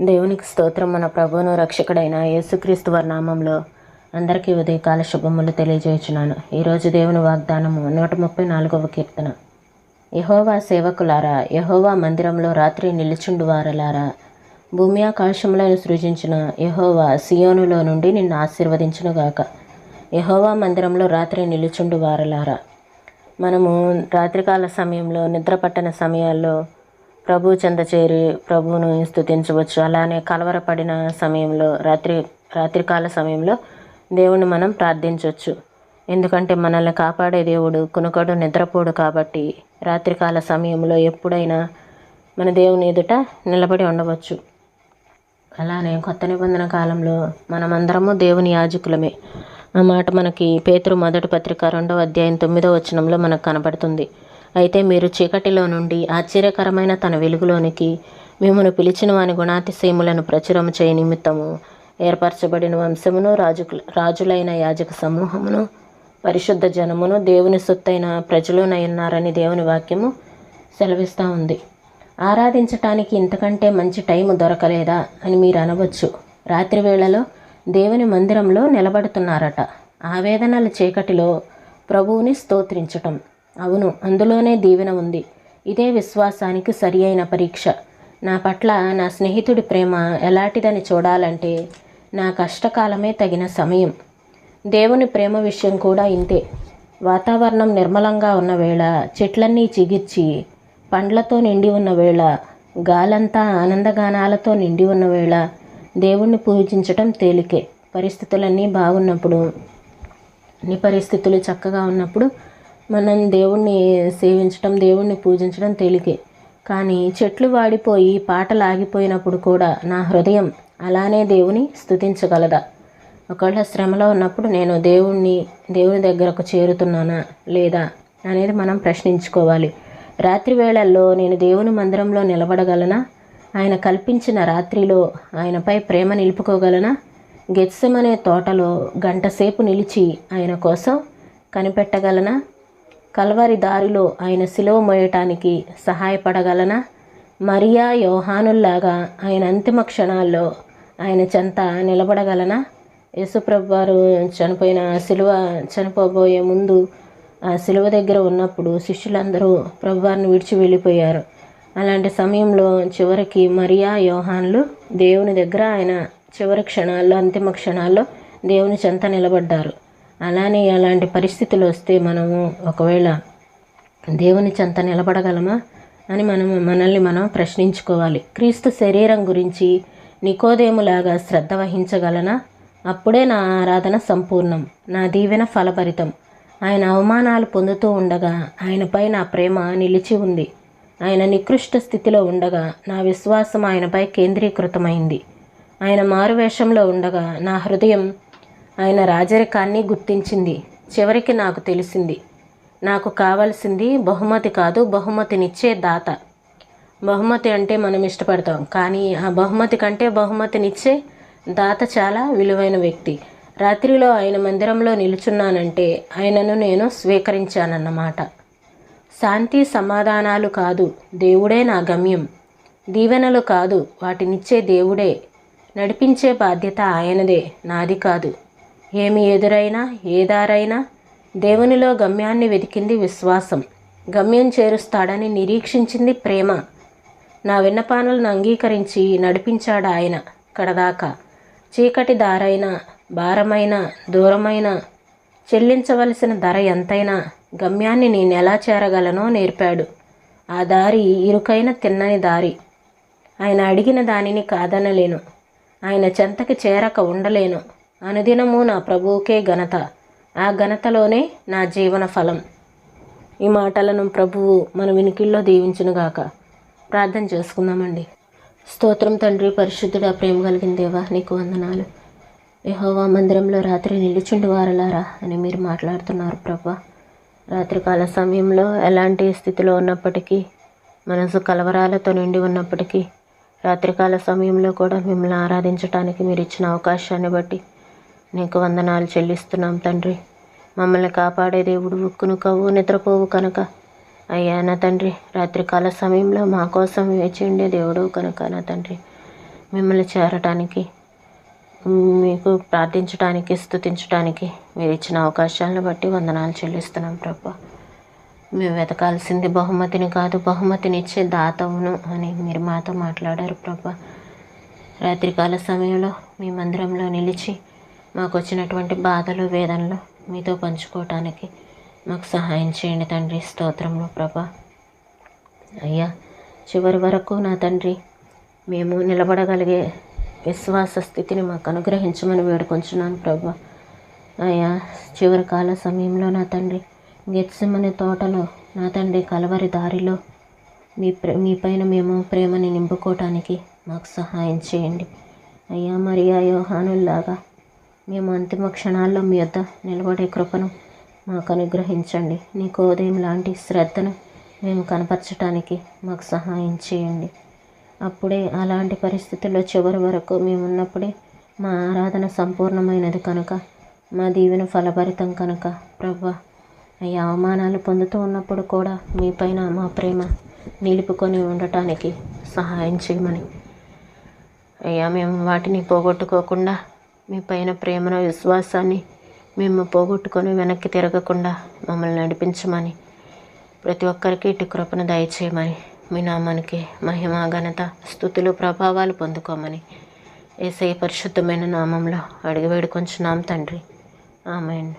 దేవునికి స్తోత్రం మన ప్రభువును రక్షకుడైన యేసుక్రీస్తు వర్ణామంలో అందరికీ ఉదయకాల శుభములు తెలియజేయుచున్నాను. ఈరోజు దేవుని వాగ్దానము నూట ముప్పై నాలుగవ కీర్తన. యహోవా సేవకులారా యహోవా మందిరంలో రాత్రి నిలుచుండు వారలారా. భూమి ఆకాశములను సృజించిన యహోవా సియోనులో నుండి నిన్ను ఆశీర్వదించునుగాక యహోవా మందిరంలో రాత్రి నిలుచుండు వారలారా. మనము రాత్రికాల సమయంలో నిద్ర పట్టణ సమయాల్లో ప్రభు చెంత చేరి ప్రభువును స్తుతించవచ్చు అలానే కలవరపడిన సమయంలో రాత్రి రాత్రికాల సమయంలో దేవుణ్ణి మనం ప్రార్థించవచ్చు ఎందుకంటే మనల్ని కాపాడే దేవుడు కునుకడు నిద్రపోడు కాబట్టి రాత్రికాల సమయంలో ఎప్పుడైనా మన దేవుని ఎదుట నిలబడి ఉండవచ్చు. అలానే కొత్త నిబంధన కాలంలో మనమందరము దేవుని యాజకులమే. ఆ మాట మనకి పేతురు మొదటి పత్రిక రెండవ అధ్యాయం తొమ్మిదో వచనంలో మనకు కనబడుతుంది. అయితే మీరు చీకటిలో నుండి ఆశ్చర్యకరమైన తన వెలుగులోనికి మిమ్మను పిలిచిన వాని గుణాతిశయములను ప్రచురము చేయ నిమిత్తము. ఏర్పరచబడిన వంశమును రాజు రాజులైన యాజక సమూహమును పరిశుద్ధ జనమును దేవుని సొత్తైన ఉన్నారని దేవుని వాక్యము సెలవిస్తూ ఉంది. ఆరాధించటానికి ఇంతకంటే మంచి టైం దొరకలేదా అని మీరు అనవచ్చు. రాత్రి వేళలో దేవుని మందిరంలో నిలబడుతున్నారట. ఆవేదనల చీకటిలో ప్రభువుని స్తోత్రించటం. అవును అందులోనే దీవెన ఉంది. ఇదే విశ్వాసానికి సరి అయిన పరీక్ష. నా పట్ల నా స్నేహితుడి ప్రేమ ఎలాంటిదని చూడాలంటే నా కష్టకాలమే తగిన సమయం. దేవుని ప్రేమ విషయం కూడా ఇంతే. వాతావరణం నిర్మలంగా ఉన్న వేళ చెట్లన్నీ చిగిర్చి పండ్లతో నిండి ఉన్న వేళ గాలంతా ఆనందగానాలతో నిండి ఉన్న వేళ దేవుణ్ణి పూజించటం తేలికే. పరిస్థితులన్నీ బాగున్నప్పుడు అన్ని పరిస్థితులు చక్కగా ఉన్నప్పుడు మనం దేవుణ్ణి సేవించడం దేవుణ్ణి పూజించడం తేలికే. కానీ చెట్లు వాడిపోయి పాటలు ఆగిపోయినప్పుడు కూడా నా హృదయం అలానే దేవుని స్థుతించగలదా ఒకవేళ శ్రమలో ఉన్నప్పుడు నేను దేవుణ్ణి దేవుని దగ్గరకు చేరుతున్నానా లేదా అనేది మనం ప్రశ్నించుకోవాలి. రాత్రి వేళల్లో నేను దేవుని మందిరంలో నిలబడగలనా? ఆయన కల్పించిన రాత్రిలో ఆయనపై ప్రేమ నిలుపుకోగలనా? గెత్సమనే తోటలో గంటసేపు నిలిచి ఆయన కోసం కనిపెట్టగలనా? కల్వరి దారిలో ఆయన సిలువ మోయటానికి సహాయపడగలనా? మరియా యోహానుల్లాగా ఆయన అంతిమ క్షణాల్లో ఆయన చెంత నిలబడగలనా? యేసుప్రభు వారు చనిపోయిన సిలువ చనిపోబోయే ముందు ఆ సిలువ దగ్గర ఉన్నప్పుడు శిష్యులందరూ ప్రభువారిని విడిచి వెళ్ళిపోయారు. అలాంటి సమయంలో చివరికి మరియా యోహాన్లు దేవుని దగ్గర ఆయన చివరి క్షణాల్లో అంతిమ క్షణాల్లో దేవుని చెంత నిలబడ్డారు. అలానే అలాంటి పరిస్థితులు వస్తే మనము ఒకవేళ దేవుని చెంత నిలబడగలమా అని మనం మనల్ని మనం ప్రశ్నించుకోవాలి. క్రీస్తు శరీరం గురించి నికోదేములాగా శ్రద్ధ వహించగలనా? అప్పుడే నా ఆరాధన సంపూర్ణం నా దీవెన ఫలభరితం. ఆయన అవమానాలు పొందుతూ ఉండగా ఆయనపై నా ప్రేమ నిలిచి ఉంది. ఆయన నికృష్ట స్థితిలో ఉండగా నా విశ్వాసం ఆయనపై కేంద్రీకృతమైంది. ఆయన మారువేషంలో ఉండగా నా హృదయం ఆయన రాజరికాన్ని గుర్తించింది. చివరికి నాకు తెలిసింది. నాకు కావాల్సింది బహుమతి కాదు బహుమతినిచ్చే దాత. బహుమతి అంటే మనం ఇష్టపడతాం. కానీ ఆ బహుమతి కంటే బహుమతినిచ్చే దాత చాలా విలువైన వ్యక్తి. రాత్రిలో ఆయన మందిరంలో నిలుచున్నానంటే ఆయనను నేను స్వీకరించానన్నమాట. శాంతి సమాధానాలు కాదు దేవుడే నా గమ్యం. దీవెనలు కాదు వాటినిచ్చే దేవుడే. నడిపించే బాధ్యత ఆయనదే నాది కాదు. ఏమి ఎదురైనా ఏ దారైనా దేవునిలో గమ్యాన్ని వెతికింది విశ్వాసం. గమ్యం చేరుస్తాడని నిరీక్షించింది ప్రేమ. నా విన్నపానులను అంగీకరించి నడిపించాడు ఆయన కడదాకా. చీకటి దారైన భారమైన దూరమైన చెల్లించవలసిన ధర ఎంతైనా గమ్యాన్ని నేను ఎలా చేరగలనో నేర్పాడు. ఆ దారి ఇరుకైన తిన్నని దారి. ఆయన అడిగిన దానిని కాదనలేను. ఆయన చెంతకి చేరక ఉండలేను. అనుదినము నా ప్రభువుకే ఘనత. ఆ ఘనతలోనే నా జీవన ఫలం. ఈ మాటలను ప్రభువు మన వినికిల్లో దీవించునుగాక ప్రార్థన చేసుకుందామండి. స్తోత్రం తండ్రి పరిశుద్ధుడా ప్రేమ కలిగిన దేవా నీకు వందనాలు. యహోవా మందిరంలో రాత్రి నిలుచుండి వారలారా అని మీరు మాట్లాడుతున్నారు ప్రభా. రాత్రికాల సమయంలో ఎలాంటి స్థితిలో ఉన్నప్పటికీ మనసు కలవరాలతో నిండి ఉన్నప్పటికీ రాత్రికాల సమయంలో కూడా మిమ్మల్ని ఆరాధించడానికి మీరు ఇచ్చిన అవకాశాన్ని బట్టి నీకు వందనాలు చెల్లిస్తున్నాం తండ్రి. మమ్మల్ని కాపాడే దేవుడు ఉక్కును కవ్వు నిద్రపోవు కనుక. అయ్యా నా తండ్రి రాత్రికాల సమయంలో మా కోసం వేచి ఉండే దేవుడు కనుక నా తండ్రి. మిమ్మల్ని చేరటానికి మీకు ప్రార్థించడానికి స్థుతించడానికి మీరు ఇచ్చిన అవకాశాలను బట్టి వందనాలు చెల్లిస్తున్నాం ప్రభా. మేము వెతకాల్సింది బహుమతిని కాదు బహుమతిని ఇచ్చే దాతవును అని మీరు మాతో మాట్లాడారు ప్రభా. రాత్రికాల సమయంలో మీ మందిరంలో నిలిచి మాకు వచ్చినటువంటి బాధలు వేదనలు మీతో పంచుకోవటానికి మాకు సహాయం చేయండి తండ్రి. స్తోత్రంలో ప్రభా. అయ్యా చివరి వరకు నా తండ్రి మేము నిలబడగలిగే విశ్వాస స్థితిని మాకు అనుగ్రహించమని వేడుకొంచున్నాను ప్రభా. అయ్యా చివరి కాల సమయంలో నా తండ్రి గెత్సిమని తోటలో నా తండ్రి కలవరి దారిలో మీ ప్రే మీ పైన మేము ప్రేమని నింపుకోవటానికి మాకు సహాయం చేయండి. అయ్యా మరియా యోహానుల్లాగా మేము అంతిమ క్షణాల్లో మీ వద్ద నిలబడే కృపను మాకు అనుగ్రహించండి. నీకు ఉదయం లాంటి శ్రద్ధను మేము కనపరచటానికి మాకు సహాయం చేయండి. అప్పుడే అలాంటి పరిస్థితుల్లో చివరి వరకు మేము ఉన్నప్పుడే మా ఆరాధన సంపూర్ణమైనది కనుక మా దీవెన ఫలభరితం కనుక ప్రభా ఈ అవమానాలు పొందుతూ ఉన్నప్పుడు కూడా మీ పైన మా ప్రేమ నిలుపుకొని ఉండటానికి సహాయం చేయమని. అయ్యా మేము వాటిని పోగొట్టుకోకుండా మీ పైన ప్రేమను విశ్వాసాన్ని మేము పోగొట్టుకొని వెనక్కి తిరగకుండా మమ్మల్ని నడిపించమని ప్రతి ఒక్కరికి ఇటు కృపను దయచేయమని మీ నామానికి మహిమ ఘనత స్థుతులు ప్రభావాలు పొందుకోమని ఏసై పరిశుద్ధమైన నామంలో అడిగి వేడుకొంచున్నాం తండ్రి. అండి